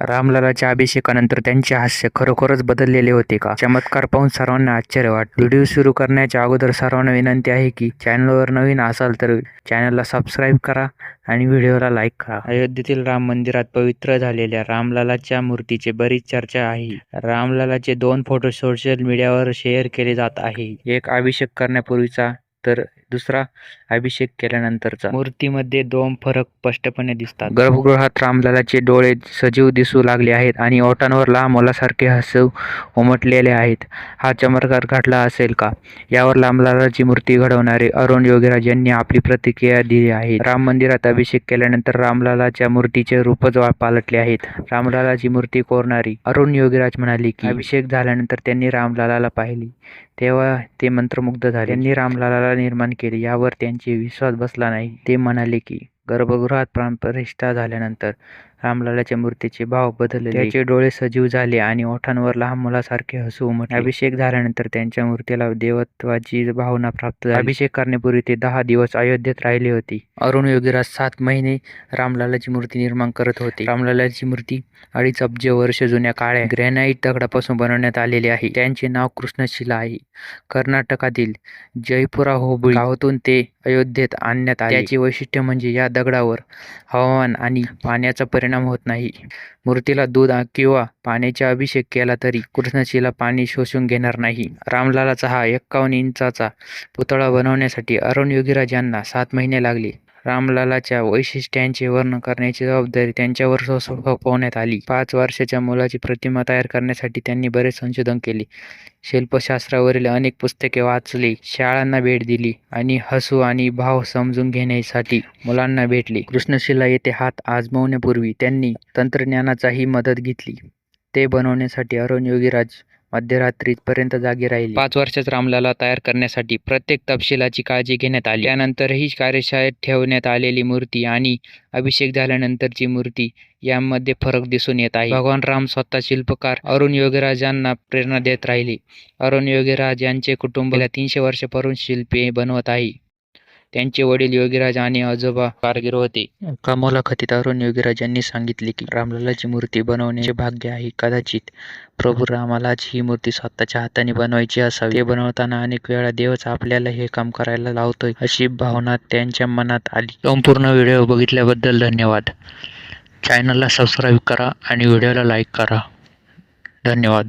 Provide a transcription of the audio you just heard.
रामलालाच्या अभिषेकानंतर त्यांचे हास्य खरोखरच बदललेले होते का? चमत्कार पाहून सर्वांना आश्चर्य वाट व्हिडिओ सुरू करण्याच्या अगोदर सर्वांना विनंती आहे की चॅनलवर नवीन असाल तर चॅनलला सबस्क्राईब करा आणि व्हिडिओला लाईक करा. अयोध्येतील राम मंदिरात पवित्र झालेल्या रामलालाच्या मूर्तीचे बरीच चर्चा आहे. रामलालाचे दोन फोटो सोशल मीडियावर शेअर केले जात आहे. एक अभिषेक करण्यापूर्वीचा तर दुसरा अभिषेक केल्यानंतरचा. मूर्तीमध्ये दोन फरक स्पष्टपणे दिसतात. गर्भगृहात रामलालाचे डोळे सजीव दिसू लागले आहेत आणि ओठांवर लहान मुलासारखे हसू उमटलेले आहेत. हा चमत्कार घडला असेल का? यावर रामलालाची मूर्ती घडवणारे अरुण योगीराज यांनी आपली प्रतिक्रिया दिली आहे. राम मंदिरात अभिषेक केल्यानंतर रामलालाच्या मूर्तीचे रूपच पालटले आहेत. रामलालाची मूर्ती कोरणारी. अरुण योगीराज म्हणाले की अभिषेक झाल्यानंतर त्यांनी रामलालाला पाहिली. तेव्हा ते मंत्रमुग्ध झाले. त्यांनी रामलालाला निर्माण केले यावर त्यांचे विश्वास बसला नाही. ते म्हणाले की गर्भगृहात प्राणप्रतिष्ठा झाल्यानंतर रामलालाच्या मूर्तीचे भाव बदलले. त्याचे डोळे सजीव झाले आणि ओठांवर लहान मुलासारखे हसू उमटले. अभिषेक झाल्यानंतर त्यांच्या मूर्तीला देवत्वाची भावना प्राप्त झाली. अभिषेक करण्यापूर्वी ते दहा दिवस अयोध्येत राहिले होते. अरुण योगीराज सात महिने रामलालाची मूर्ती निर्माण करत होते. रामलालाची मूर्ती अडीच अब्ज वर्ष जुन्या काळ्या ग्रॅनाइट दगडापासून बनवण्यात आलेली आहे. त्यांचे नाव कृष्णशिला आहे. कर्नाटकातील जयपुरा होबळी गावातून ते अयोध्येत आणण्यात आले. त्याचे वैशिष्ट्य म्हणजे या दगडावर हवामान आणि पाण्याचा परिणाम होत नाही. मूर्तीला दूध किंवा पाण्याचा अभिषेक केला तरी कृष्णशीला पाणी शोषून घेणार नाही. रामलालाचा हा एक्कावन्न इंचाचा पुतळा बनवण्यासाठी अरुण योगीराज यांना सात महिने लागले. रामलालाच्या वैशिष्ट्यांचे वर्णन करण्याची जबाबदारी त्यांच्यावर सोपवण्यात आली. पाच वर्षाच्या मुलाची प्रतिमा तयार करण्यासाठी त्यांनी बरेच संशोधन केले. शिल्पशास्त्रावरील अनेक पुस्तके वाचली शाळांना भेट दिली आणि हसू आणि भाव समजून घेण्यासाठी मुलांना भेटले. कृष्णशिला येथे हात आजमावण्यापूर्वी त्यांनी तंत्रज्ञानाचाही मदत घेतली. ते बनवण्यासाठी अरुण योगीराज मध्यरात्रीपर्यंत जागी राहिली. पाच वर्षात रामलाला तयार करण्यासाठी प्रत्येक तपशिलाची काळजी घेण्यात आली. त्यानंतरही कार्यशाळेत ठेवण्यात आलेली मूर्ती आणि अभिषेक झाल्यानंतरची मूर्ती यामध्ये फरक दिसून येत आहे. भगवान राम स्वतः शिल्पकार अरुण योगीराज यांना प्रेरणा देत राहिले. अरुण योगीराज यांचे कुटुंब तीनशे वर्षापासून शिल्पे बनवत आहे. त्यांचे वडील योगीराज आणि आजोबा कारगिर होते. एका मुलाखतीत अरुण योगीराज यांनी सांगितले की रामलालाची मूर्ती बनवण्याचे भाग्य आहे. कदाचित प्रभू रामालाच ही मूर्ती स्वतःच्या हाताने बनवायची असावी. ते बनवताना अनेक वेळा देवच आपल्याला हे काम करायला लावतोय अशी भावना त्यांच्या मनात आली. संपूर्ण व्हिडिओ बघितल्याबद्दल धन्यवाद. चॅनलला सबस्क्राईब करा आणि व्हिडिओला लाईक करा. धन्यवाद.